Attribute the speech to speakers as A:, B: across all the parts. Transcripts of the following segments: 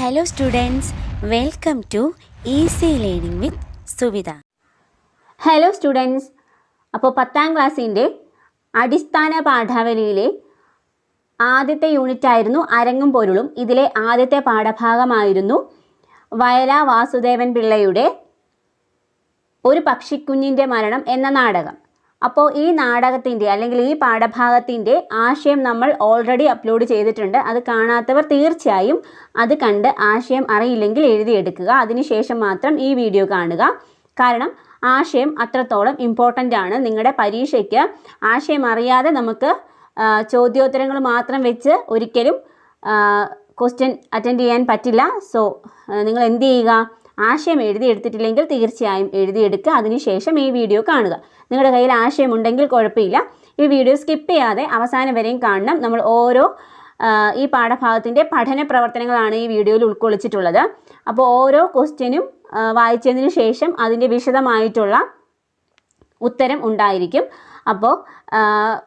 A: Hello students welcome to easy learning with Suvitha
B: hello students അപ്പോൾ പത്താം ക്ലാസ്സിന്റെ അടിസ്ഥാന പാഠാവലിയിലെ ആദ്യത്തെ യൂണിറ്റ് ആയിരുന്നു അരങ്ങും പൊരുളും. ഇതിലെ ആദ്യത്തെ പാഠഭാഗമായിരുന്നു വയല വാസുദേവൻ പിള്ളയുടെ ഒരു പക്ഷിക്കുഞ്ഞിന്റെ മരണം എന്ന നാടകം. അപ്പോൾ ഈ നാടകത്തിന്റെ അല്ലെങ്കിൽ ഈ പാഠഭാഗത്തിന്റെ ആശയം നമ്മൾ ഓൾറെഡി അപ്ലോഡ് ചെയ്തിട്ടുണ്ട്. അത് കാണാത്തവർ തീർച്ചയായും അത് കണ്ട് ആശയം അറിയില്ലെങ്കിൽ എഴുതിയെടുക്കുക. അതിനുശേഷം മാത്രം ഈ വീഡിയോ കാണുക. കാരണം ആശയം അത്രത്തോളം ഇമ്പോർട്ടന്റ് ആണ്. നിങ്ങളുടെ പരീക്ഷയ്ക്ക് ആശയം അറിയാതെ നമുക്ക് ചോദ്യോത്തരങ്ങൾ മാത്രം വെച്ച് ഒരിക്കലും ക്വസ്റ്റ്യൻ അറ്റൻഡ് ചെയ്യാൻ പറ്റില്ല. സോ നിങ്ങൾ എന്ത് ചെയ്യുക? ആശയം എഴുതിയെടുത്തിട്ടില്ലെങ്കിൽ തീർച്ചയായും എഴുതിയെടുക്കുക. അതിനുശേഷം ഈ വീഡിയോ കാണുക. നിങ്ങളുടെ കയ്യിൽ ആശയമുണ്ടെങ്കിൽ കുഴപ്പമില്ല. ഈ വീഡിയോ സ്കിപ്പ് ചെയ്യാതെ അവസാനം വരെയും കാണണം. നമ്മൾ ഓരോ ഈ പാഠഭാഗത്തിന്റെ പഠന പ്രവർത്തനങ്ങളാണ് ഈ വീഡിയോയിൽ ഉൾക്കൊള്ളിച്ചിട്ടുള്ളത്. അപ്പോൾ ഓരോ ക്വസ്റ്റ്യനും വായിച്ചതിന് ശേഷം അതിന്റെ വിശദമായിട്ടുള്ള ഉത്തരം ഉണ്ടായിരിക്കും. അപ്പോൾ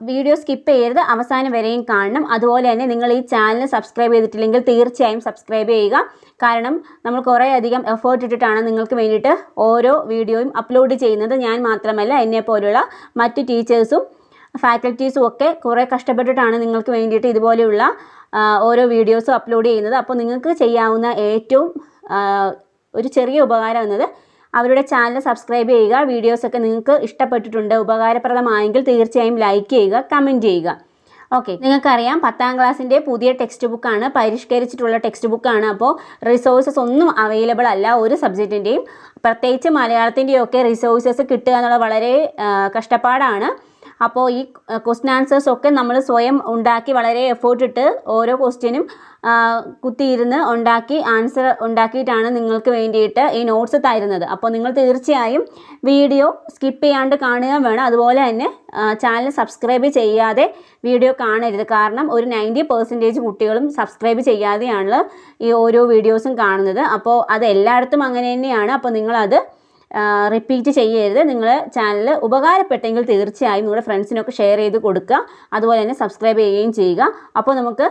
B: വീഡിയോ സ്കിപ്പ് ചെയ്യരുത്. അവസാനം വരെയും കാണണം. അതുപോലെ തന്നെ നിങ്ങൾ ഈ ചാനൽ സബ്സ്ക്രൈബ് ചെയ്തിട്ടില്ലെങ്കിൽ തീർച്ചയായും സബ്സ്ക്രൈബ് ചെയ്യുക. കാരണം നമ്മൾ കുറേ അധികം എഫേർട്ട് ഇട്ടിട്ടാണ് നിങ്ങൾക്ക് വേണ്ടിയിട്ട് ഓരോ വീഡിയോയും അപ്ലോഡ് ചെയ്യുന്നത്. ഞാൻ മാത്രമല്ല എന്നെ പോലുള്ള മറ്റു ടീച്ചേഴ്സും ഫാക്കൽറ്റീസും ഒക്കെ കുറേ കഷ്ടപ്പെട്ടിട്ടാണ് നിങ്ങൾക്ക് വേണ്ടിയിട്ട് ഇതുപോലെയുള്ള ഓരോ വീഡിയോസും അപ്ലോഡ് ചെയ്യുന്നത്. അപ്പോൾ നിങ്ങൾക്ക് ചെയ്യാവുന്ന ഏറ്റവും ഒരു ചെറിയ ഉപകാരം എന്നത് അവരുടെ ചാനൽ സബ്സ്ക്രൈബ് ചെയ്യുക. വീഡിയോസൊക്കെ നിങ്ങൾക്ക് ഇഷ്ടപ്പെട്ടിട്ടുണ്ട് ഉപകാരപ്രദമായെങ്കിൽ തീർച്ചയായും ലൈക്ക് ചെയ്യുക കമന്റ് ചെയ്യുക. ഓക്കെ നിങ്ങൾക്കറിയാം പത്താം ക്ലാസ്സിന്റെ പുതിയ ടെക്സ്റ്റ് ബുക്കാണ് പരിഷ്കരിച്ചിട്ടുള്ള ടെക്സ്റ്റ് ബുക്കാണ് അപ്പോൾ റിസോഴ്സസ് ഒന്നും അവൈലബിൾ അല്ല ഒരു സബ്ജക്റ്റിന്റെയും പ്രത്യേകിച്ച് മലയാളത്തിന്റെയൊക്കെ റിസോഴ്സസ് കിട്ടുക എന്നുള്ളത് വളരെ കഷ്ടപ്പാടാണ്. അപ്പോൾ ഈ ക്വസ്റ്റ്യൻ ആൻസേഴ്സ് ഒക്കെ നമ്മൾ സ്വയം ഉണ്ടാക്കി വളരെ എഫേർട്ട് ഇട്ട് ഓരോ ക്വസ്റ്റ്യനും കുത്തിയിരുന്ന് ഉണ്ടാക്കി ആൻസർ ഉണ്ടാക്കിയിട്ടാണ് നിങ്ങൾക്ക് വേണ്ടിയിട്ട് ഈ നോട്ട്സ് തരുന്നത്. അപ്പോൾ നിങ്ങൾ തീർച്ചയായും വീഡിയോ സ്കിപ്പ് ചെയ്യാണ്ട് കാണുക വേണം. അതുപോലെ തന്നെ ചാനൽ സബ്സ്ക്രൈബ് ചെയ്യാതെ വീഡിയോ കാണരുത്. കാരണം ഒരു നയന്റി പെർസെന്റേജ് കുട്ടികളും സബ്സ്ക്രൈബ് ചെയ്യാതെയാണ് ഈ ഓരോ വീഡിയോസും കാണുന്നത്. അപ്പോൾ അത് എല്ലായിടത്തും അങ്ങനെ തന്നെയാണ്. അപ്പോൾ നിങ്ങളത് റിപ്പീറ്റ് ചെയ്യരുത്. നിങ്ങൾ ചാനൽ ഉപകാരപ്പെട്ടെങ്കിൽ തീർച്ചയായും നിങ്ങളുടെ ഫ്രണ്ട്സിനൊക്കെ ഷെയർ ചെയ്ത് കൊടുക്കുക. അതുപോലെ തന്നെ സബ്സ്ക്രൈബ് ചെയ്യുകയും ചെയ്യുക. അപ്പോൾ നമുക്ക്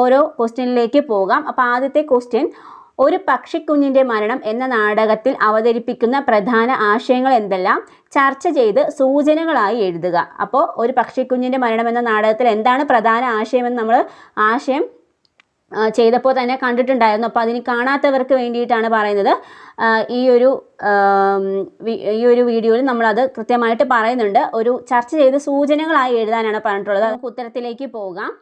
B: ഓരോ ക്വസ്റ്റ്യനിലേക്ക് പോകാം. അപ്പോൾ ആദ്യത്തെ ക്വസ്റ്റ്യൻ ഒരു പക്ഷിക്കുഞ്ഞിന്റെ മരണം എന്ന നാടകത്തിൽ അവതരിപ്പിക്കുന്ന പ്രധാന ആശയങ്ങൾ എന്തെല്ലാം? ചർച്ച ചെയ്ത് സൂചനകളായി എഴുതുക. അപ്പോൾ ഒരു പക്ഷിക്കുഞ്ഞിന്റെ മരണം എന്ന നാടകത്തിൽ എന്താണ് പ്രധാന ആശയമെന്ന് നമ്മൾ ആശയം ചെയ്തപ്പോൾ തന്നെ കണ്ടിട്ടുണ്ടായിരുന്നു. അപ്പോൾ അതിന് കാണാത്തവർക്ക് വേണ്ടിയിട്ടാണ് പറയുന്നത്. ഈ ഒരു ഈ ഒരു വീഡിയോയിൽ നമ്മളത് കൃത്യമായിട്ട് പറയുന്നുണ്ട്. ഒരു ചർച്ച ചെയ്ത് സൂചനകളായി എഴുതാനാണ് പറഞ്ഞിട്ടുള്ളത്. നമുക്ക് ഉത്തരത്തിലേക്ക് പോകാം.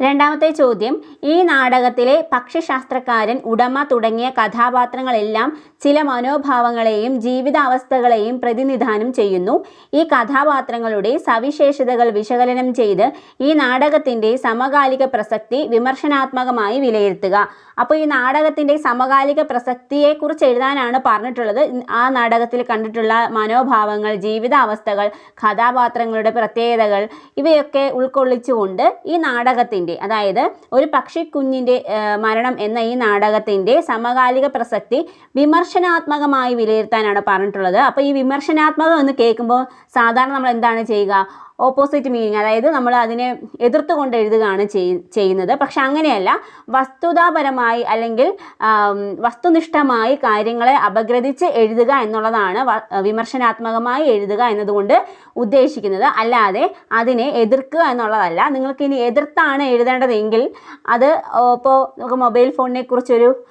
B: രണ്ടാമത്തെ ചോദ്യം ഈ നാടകത്തിലെ പക്ഷിശാസ്ത്രക്കാരൻ ഉടമ തുടങ്ങിയ കഥാപാത്രങ്ങളെല്ലാം ചില മനോഭാവങ്ങളെയും ജീവിതാവസ്ഥകളെയും പ്രതിനിധാനം ചെയ്യുന്നു. ഈ കഥാപാത്രങ്ങളുടെ സവിശേഷതകൾ വിശകലനം ചെയ്ത് ഈ നാടകത്തിന്റെ സമകാലിക പ്രസക്തി വിമർശനാത്മകമായി വിലയിരുത്തുക. അപ്പോൾ ഈ നാടകത്തിന്റെ സമകാലിക പ്രസക്തിയെക്കുറിച്ച് എഴുതാനാണ് പറഞ്ഞിട്ടുള്ളത്. ആ നാടകത്തിൽ കണ്ടിട്ടുള്ള മനോഭാവങ്ങൾ ജീവിതാവസ്ഥകൾ കഥാപാത്രങ്ങളുടെ പ്രത്യേകതകൾ ഇവയൊക്കെ ഉൾക്കൊള്ളിച്ചുകൊണ്ട് ഈ നാടകത്തിന്റെ അതായത് ഒരു പക്ഷിക്കുഞ്ഞിന്റെ മരണം എന്ന ഈ നാടകത്തിന്റെ സമകാലിക പ്രസക്തി വിമർശനാത്മകമായി വിലയിരുത്താനാണ് പറഞ്ഞിട്ടുള്ളത്. അപ്പോൾ ഈ വിമർശനാത്മകം എന്ന് കേൾക്കുമ്പോൾ സാധാരണ നമ്മൾ എന്താണ് ചെയ്യുക? ഓപ്പോസിറ്റ് മീനിങ് അതായത് നമ്മൾ അതിനെ എതിർത്തുകൊണ്ട് എഴുതുകയാണ് ചെയ്- ചെയ്യുന്നത്. പക്ഷെ അങ്ങനെയല്ല വസ്തുതാപരമായി അല്ലെങ്കിൽ വസ്തുനിഷ്ഠമായി കാര്യങ്ങളെ അപഗ്രഥിച്ച് എഴുതുക എന്നുള്ളതാണ് വിമർശനാത്മകമായി എഴുതുക എന്നതുകൊണ്ട് ഉദ്ദേശിക്കുന്നത്. അല്ലാതെ അതിനെ എതിർക്കുക എന്നുള്ളതല്ല. നിങ്ങൾക്ക് ഇനി എതിർത്താണ് എഴുതേണ്ടതെങ്കിൽ അത് ഇപ്പോൾ നമുക്ക് മൊബൈൽ ഫോണിനെ കുറിച്ചൊരു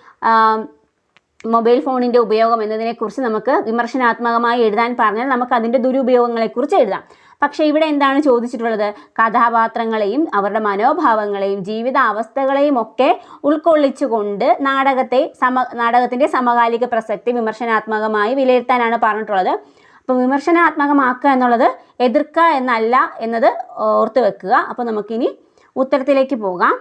B: മൊബൈൽ ഫോണിന്റെ ഉപയോഗം എന്നതിനെക്കുറിച്ച് നമുക്ക് വിമർശനാത്മകമായി എഴുതാൻ പറഞ്ഞാൽ നമുക്ക് അതിന്റെ ദുരുപയോഗങ്ങളെക്കുറിച്ച് എഴുതാം. പക്ഷേ ഇവിടെ എന്താണ് ചോദിച്ചിട്ടുള്ളത്? കഥാപാത്രങ്ങളെയും അവരുടെ മനോഭാവങ്ങളെയും ജീവിതാവസ്ഥകളെയും ഒക്കെ ഉൾക്കൊള്ളിച്ചുകൊണ്ട് നാടകത്തെ സമ നാടകത്തിന്റെ സമകാലിക പ്രസക്തി വിമർശനാത്മകമായി വിലയിരുത്താനാണ് പറഞ്ഞിട്ടുള്ളത്. അപ്പോൾ വിമർശനാത്മകമാക്കുക എന്നുള്ളത് എതിർക്കുക എന്നല്ല എന്നത് ഓർത്ത് വെക്കുക അപ്പോൾ നമുക്കിനി ഉത്തരത്തിലേക്ക് പോകാം.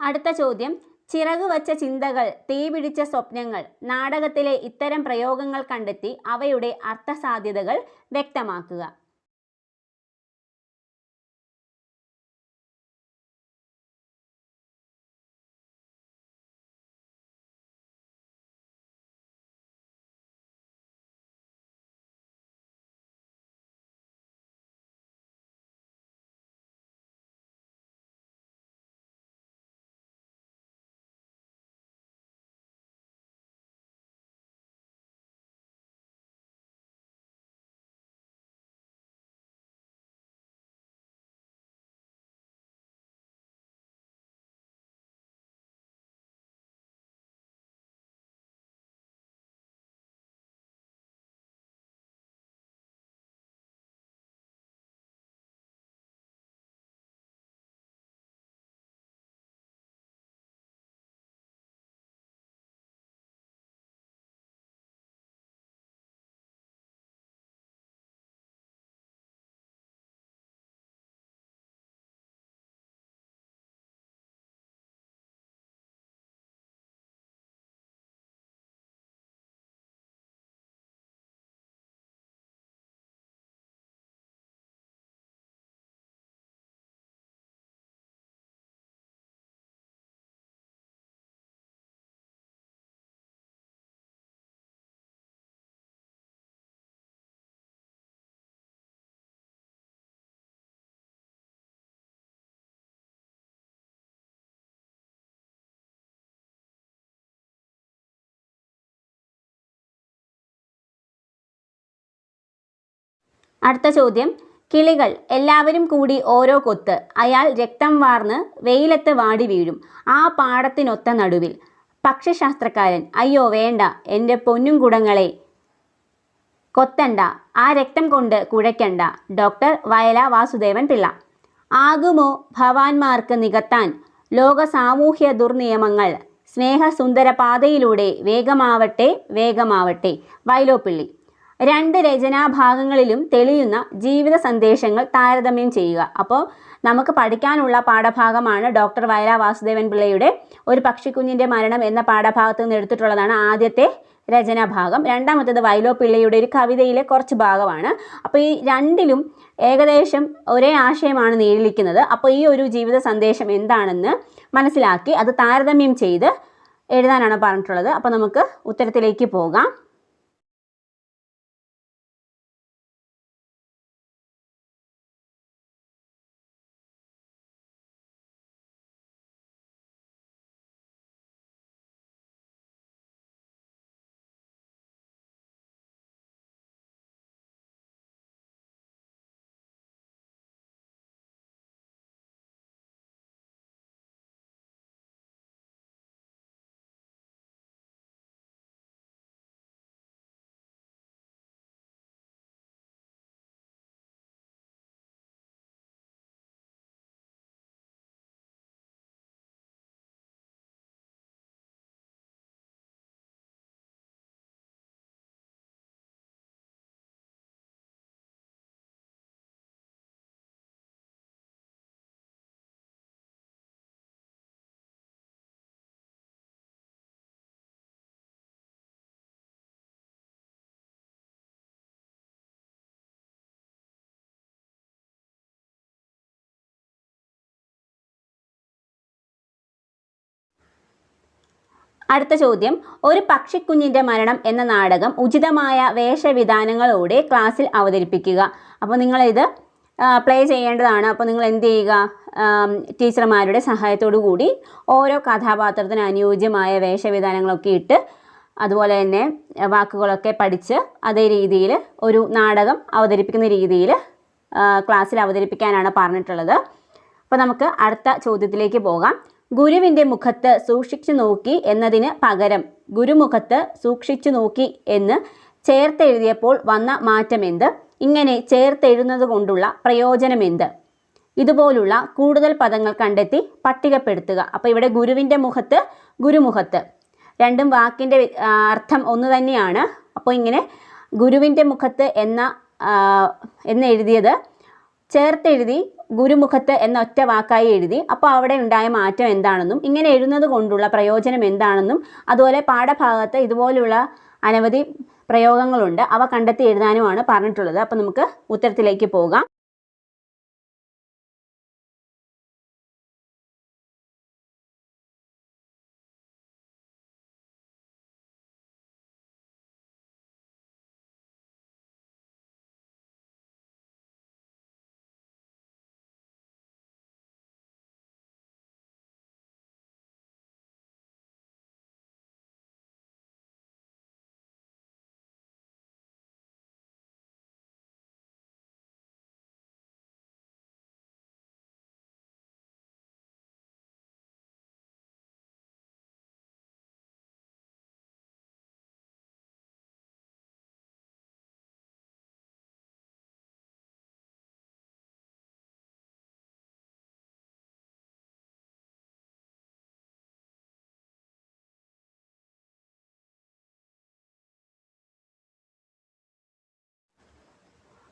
B: അടുത്ത ചോദ്യം. ചിറക് വച്ച ചിന്തകൾ തീപിടിച്ച സ്വപ്നങ്ങൾ നാടകത്തിലെ ഇത്തരം പ്രയോഗങ്ങൾ കണ്ടെത്തി അവയുടെ അർത്ഥസാധ്യതകൾ വ്യക്തമാക്കുക. അടുത്ത ചോദ്യം. കിളികൾ എല്ലാവരും കൂടി ഓരോ കൊത്ത്. അയാൾ രക്തം വാർന്ന് വെയിലത്ത് വാടി വീഴും. ആ പാടത്തിനൊത്ത നടുവിൽ. പക്ഷിശാസ്ത്രക്കാരൻ അയ്യോ വേണ്ട. എന്റെ പൊന്നും കുടങ്ങളെ കൊത്തണ്ട. ആ രക്തം കൊണ്ട് കുഴയ്ക്കണ്ട. ഡോക്ടർ വയല വാസുദേവൻ പിള്ള. ആകുമോ ഭവാന്മാർക്ക് നികത്താൻ? ലോക സാമൂഹ്യ ദുർനിയമങ്ങൾ. സ്നേഹസുന്ദര പാതയിലൂടെ വേഗമാവട്ടെ വേഗമാവട്ടെ. വൈലോപ്പിള്ളി രണ്ട് രചനാഭാഗങ്ങളിലും തെളിയുന്ന ജീവിത സന്ദേശങ്ങൾ താരതമ്യം ചെയ്യുക. അപ്പോൾ നമുക്ക് പഠിക്കാനുള്ള പാഠഭാഗമാണ് ഡോക്ടർ വയല വാസുദേവൻ പിള്ളയുടെ ഒരു പക്ഷിക്കുഞ്ഞിന്റെ മരണം എന്ന പാഠഭാഗത്ത് നിന്ന് എടുത്തിട്ടുള്ളതാണ് ആദ്യത്തെ രചനാഭാഗം. രണ്ടാമത്തേത് വൈലോ പിള്ളയുടെ ഒരു കവിതയിലെ കുറച്ച് ഭാഗമാണ്. അപ്പോൾ ഈ രണ്ടിലും ഏകദേശം ഒരേ ആശയമാണ് നീളിക്കുന്നത്. അപ്പോൾ ഈ ഒരു ജീവിത സന്ദേശം എന്താണെന്ന് മനസ്സിലാക്കി അത് താരതമ്യം ചെയ്ത് എഴുതാനാണ് പറഞ്ഞിട്ടുള്ളത്. അപ്പോൾ നമുക്ക് ഉത്തരത്തിലേക്ക് പോകാം. അടുത്ത ചോദ്യം. ഒരു പക്ഷിക്കുഞ്ഞിന്റെ മരണം എന്ന നാടകം ഉചിതമായ വേഷവിധാനങ്ങളോടെ ക്ലാസ്സിൽ അവതരിപ്പിക്കുക. അപ്പോൾ നിങ്ങളിത് പ്ലേ ചെയ്യേണ്ടതാണ്. അപ്പോൾ നിങ്ങൾ എന്ത് ചെയ്യുക? ടീച്ചർമാരുടെ സഹായത്തോടു കൂടി ഓരോ കഥാപാത്രത്തിന് അനുയോജ്യമായ വേഷവിധാനങ്ങളൊക്കെ ഇട്ട് അതുപോലെ തന്നെ വാക്കുകളൊക്കെ പഠിച്ച് അതേ രീതിയിൽ ഒരു നാടകം അവതരിപ്പിക്കുന്ന രീതിയിൽ ക്ലാസ്സിൽ അവതരിപ്പിക്കാനാണ് പറഞ്ഞിട്ടുള്ളത്. അപ്പോൾ നമുക്ക് അടുത്ത ചോദ്യത്തിലേക്ക് പോകാം. ഗുരുവിന്റെ മുഖത്ത് സൂക്ഷിച്ചു നോക്കി എന്നതിന് പകരം ഗുരുമുഖത്ത് സൂക്ഷിച്ചു നോക്കി എന്ന് ചേർത്തെഴുതിയപ്പോൾ വന്ന മാറ്റമെന്ത്? ഇങ്ങനെ ചേർത്തെഴുതുന്നത് കൊണ്ടുള്ള പ്രയോജനമെന്ത്? ഇതുപോലുള്ള കൂടുതൽ പദങ്ങൾ കണ്ടെത്തി പട്ടികപ്പെടുത്തുക. അപ്പോൾ ഇവിടെ ഗുരുവിന്റെ മുഖത്ത് ഗുരുമുഖത്ത്. രണ്ടും വാക്കിന്റെ അർത്ഥം ഒന്ന് തന്നെയാണ്. അപ്പോൾ ഇങ്ങനെ ഗുരുവിന്റെ മുഖത്ത് എന്ന എന്നെഴുതിയത് ചേർത്തെഴുതി ഗുരുമുഖത്ത് എന്ന ഒറ്റ വാക്കായി എഴുതി. അപ്പോൾ അവിടെ ഉണ്ടായ മാറ്റം എന്താണെന്നും ഇങ്ങനെ എഴുതുന്നത് കൊണ്ടുള്ള പ്രയോജനം എന്താണെന്നും അതുപോലെ പാഠഭാഗത്ത് ഇതുപോലുള്ള അനവധി പ്രയോഗങ്ങളുണ്ട്. അവ കണ്ടെത്തി എഴുതാനുമാണ് പറഞ്ഞിട്ടുള്ളത്. അപ്പോൾ നമുക്ക് ഉത്തരത്തിലേക്ക് പോകാം.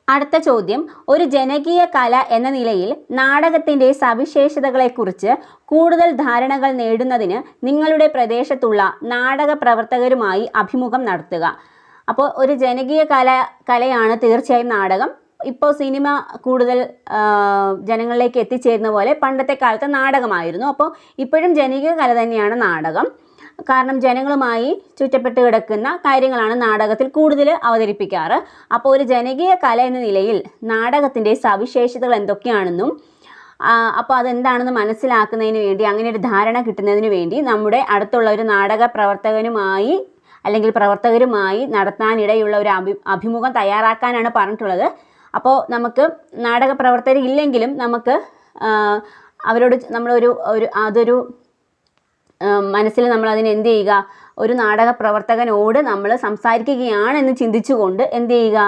B: അടുത്ത ചോദ്യം. ഒരു ജനകീയ കല എന്ന നിലയിൽ നാടകത്തിന്റെ സവിശേഷതകളെക്കുറിച്ച് കൂടുതൽ ധാരണകൾ നേടുന്നതിന് നിങ്ങളുടെ പ്രദേശത്തുള്ള നാടക പ്രവർത്തകരുമായി അഭിമുഖം നടത്തുക. അപ്പോൾ ഒരു ജനകീയ കല കലയാണ് തീർച്ചയായും നാടകം. ഇപ്പോൾ സിനിമ കൂടുതൽ ജനങ്ങളിലേക്ക് എത്തിച്ചേരുന്ന പോലെ പണ്ടത്തെ കാലത്ത് നാടകമായിരുന്നു. അപ്പോൾ ഇപ്പോഴും ജനകീയ കല തന്നെയാണ് നാടകം. കാരണം ജനങ്ങളുമായി ചുറ്റപ്പെട്ട് കിടക്കുന്ന കാര്യങ്ങളാണ് നാടകത്തിൽ കൂടുതൽ അവതരിപ്പിക്കാറ്. അപ്പോൾ ഒരു ജനകീയ കല എന്ന നിലയിൽ നാടകത്തിന്റെ സവിശേഷതകൾ എന്തൊക്കെയാണെന്നും അപ്പോൾ അതെന്താണെന്ന് മനസ്സിലാക്കുന്നതിന് വേണ്ടി അങ്ങനെ ഒരു ധാരണ കിട്ടുന്നതിന് വേണ്ടി നമ്മുടെ അടുത്തുള്ള ഒരു നാടക പ്രവർത്തകനുമായി അല്ലെങ്കിൽ പ്രവർത്തകരുമായി നടത്താനിടയുള്ള ഒരു അഭി അഭിമുഖം തയ്യാറാക്കാനാണ് പറഞ്ഞിട്ടുള്ളത്. അപ്പോൾ നമുക്ക് നാടക പ്രവർത്തകരില്ലെങ്കിലും നമുക്ക് അവരോട് നമ്മളൊരു ഒരു അതൊരു മനസ്സിൽ നമ്മൾ അതിന് എന്ത് ചെയ്യുക? ഒരു നാടക പ്രവർത്തകനോട് നമ്മൾ സംസാരിക്കുകയാണെന്ന് ചിന്തിച്ചുകൊണ്ട് എന്ത് ചെയ്യുക?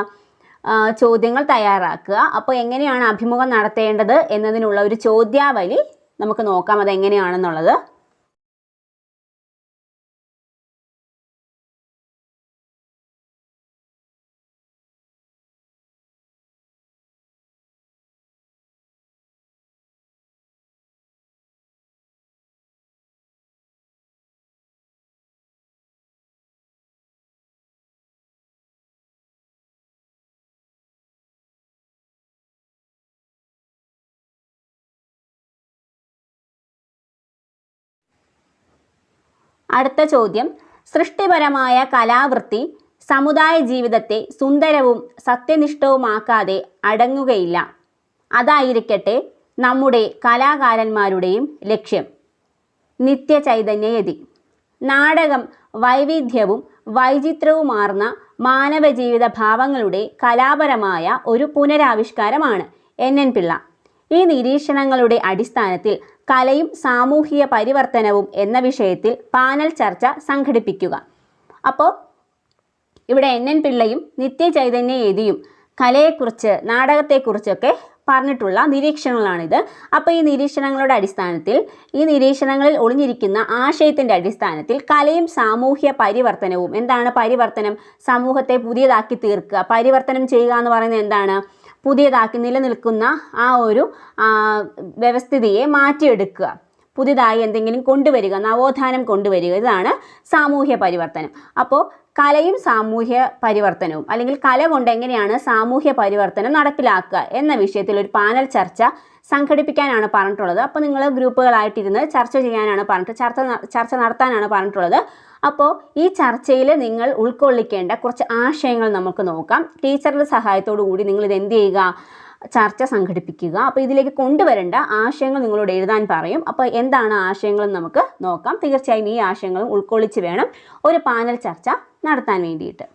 B: ചോദ്യങ്ങൾ തയ്യാറാക്കുക. അപ്പോൾ എങ്ങനെയാണ് അഭിമുഖം നടത്തേണ്ടത് എന്നതിനുള്ള ഒരു ചോദ്യാവലി നമുക്ക് നോക്കാം. അത് അടുത്ത ചോദ്യം. സൃഷ്ടിപരമായ കലാവൃത്തി സമുദായ ജീവിതത്തെ സുന്ദരവും സത്യനിഷ്ഠവുമാക്കാതെ അടങ്ങുകയില്ല. അതായിരിക്കട്ടെ നമ്മുടെ കലാകാരന്മാരുടെയും ലക്ഷ്യം. നിത്യചൈതന്യയതി. നാടകം വൈവിധ്യവും വൈചിത്രവുമാർന്ന മാനവജീവിത ഭാവങ്ങളുടെ കലാപരമായ ഒരു പുനരാവിഷ്കാരമാണ് എൻ. എൻ. പിള്ള. ഈ നിരീക്ഷണങ്ങളുടെ അടിസ്ഥാനത്തിൽ കലയും സാമൂഹിക പരിവർത്തനവും എന്ന വിഷയത്തിൽ പാനൽ ചർച്ച സംഘടിപ്പിക്കുക. അപ്പോൾ ഇവിടെ എൻ എൻ പിള്ളയും നിത്യ ചൈതന്യ ഏതിയും കലയെക്കുറിച്ച് നാടകത്തെക്കുറിച്ചൊക്കെ പറഞ്ഞിട്ടുള്ള നിരീക്ഷണങ്ങളാണിത്. അപ്പോൾ ഈ നിരീക്ഷണങ്ങളുടെ അടിസ്ഥാനത്തിൽ ഈ നിരീക്ഷണങ്ങളിൽ ഒളിഞ്ഞിരിക്കുന്ന ആശയത്തിന്റെ അടിസ്ഥാനത്തിൽ കലയും സാമൂഹ്യ പരിവർത്തനവും എന്താണ് പരിവർത്തനം? സമൂഹത്തെ പുതിയതാക്കി തീർക്കുക. പരിവർത്തനം ചെയ്യുക എന്ന് പറയുന്നത് എന്താണ്? പുതിയതാക്കി നിലനിൽക്കുന്ന ആ ഒരു വ്യവസ്ഥിതിയെ മാറ്റിയെടുക്കുക. പുതിയതായി എന്തെങ്കിലും കൊണ്ടുവരിക നവോത്ഥാനം കൊണ്ടുവരിക ഇതാണ് സാമൂഹ്യ പരിവർത്തനം. അപ്പോൾ കലയും സാമൂഹ്യ പരിവർത്തനവും അല്ലെങ്കിൽ കല കൊണ്ട് എങ്ങനെയാണ് സാമൂഹ്യ പരിവർത്തനം നടപ്പിലാക്കുക എന്ന വിഷയത്തിൽ ഒരു പാനൽ ചർച്ച സംഘടിപ്പിക്കാനാണ് പറഞ്ഞിട്ടുള്ളത്. അപ്പോൾ നിങ്ങൾ ഗ്രൂപ്പുകളായിട്ടിരുന്ന് ചർച്ച ചെയ്യാനാണ് പറഞ്ഞിട്ട് ചർച്ച ചർച്ച നടത്താനാണ് പറഞ്ഞിട്ടുള്ളത്. അപ്പോൾ ഈ ചർച്ചയിൽ നിങ്ങൾ ഉൾക്കൊള്ളിക്കേണ്ട കുറച്ച് ആശയങ്ങൾ നമുക്ക് നോക്കാം. ടീച്ചറുടെ സഹായത്തോടു കൂടി നിങ്ങൾ ഇത് എന്ത് ചെയ്യുക? ചർച്ച സംഘടിപ്പിക്കുക. അപ്പോൾ ഇതിലേക്ക് കൊണ്ടുവരേണ്ട ആശയങ്ങൾ നിങ്ങളോട് എഴുതാൻ പറയും. അപ്പോൾ എന്താണ് ആശയങ്ങളെന്ന് നമുക്ക് നോക്കാം. തീർച്ചയായും ഈ ആശയങ്ങളും ഉൾക്കൊള്ളിച്ച് വേണം ഒരു പാനൽ ചർച്ച നടത്താൻ വേണ്ടിയിട്ട്.